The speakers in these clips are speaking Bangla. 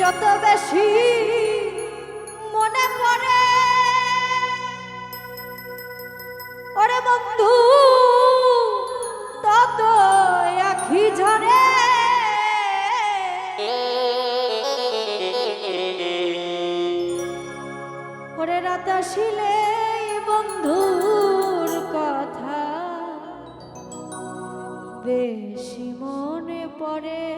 যত বেশি মনে পড়ে। ওরে বন্ধু তত আখি ঝরে। ওরে রাত আসিলে বন্ধুর কথা, বেশি মনে পড়ে।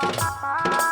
Bye.